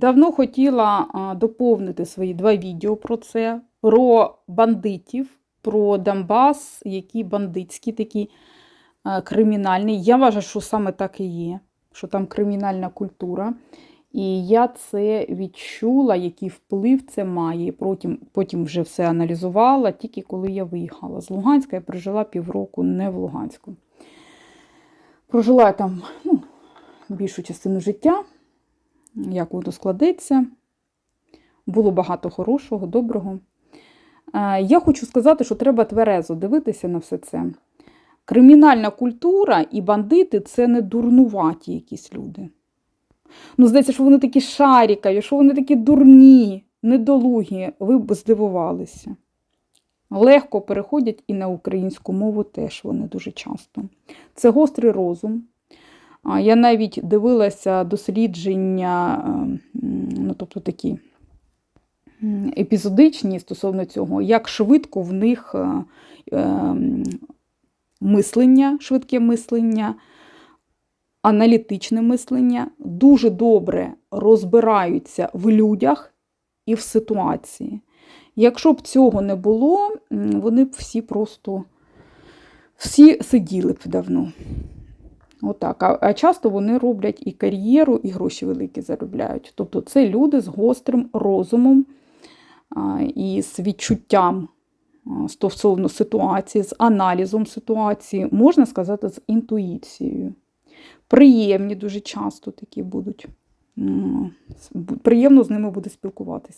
Давно хотіла доповнити свої два відео про це, про бандитів, про Донбас, які бандитські такі кримінальні. Я вважаю, що саме так і є, що там кримінальна культура. І я це відчула, який вплив це має. Потім, потім вже все аналізувала, тільки коли я виїхала з Луганська, я прожила півроку не в Луганську. Прожила я там ну, більшу частину життя, як воно складеться. Було багато хорошого, доброго. Е, Я хочу сказати, що треба тверезо дивитися на все це. Кримінальна культура і бандити це не дурнуваті якісь люди. Ну, здається, що вони такі шарікові, що вони такі дурні, недолугі, ви б здивувалися. Легко переходять і на українську мову теж вони дуже часто. Це гострий розум. Я навіть дивилася дослідження, е, ну, тобто такі епізодичні стосовно цього, як швидко в них е, е, м, мислення, швидке мислення, аналітичне мислення, дуже добре розбираються в людях і в ситуації. Якщо б цього не було, вони б всі просто всі сиділи б давно. Отак. А, а часто вони роблять і кар'єру, і гроші великі заробляють. Тобто це люди з гострим розумом а, і з відчуттям стосовно ситуації, з аналізом ситуації, можна сказати, з інтуїцією. Приємні дуже часто такі будуть. Приємно з ними буде спілкуватися.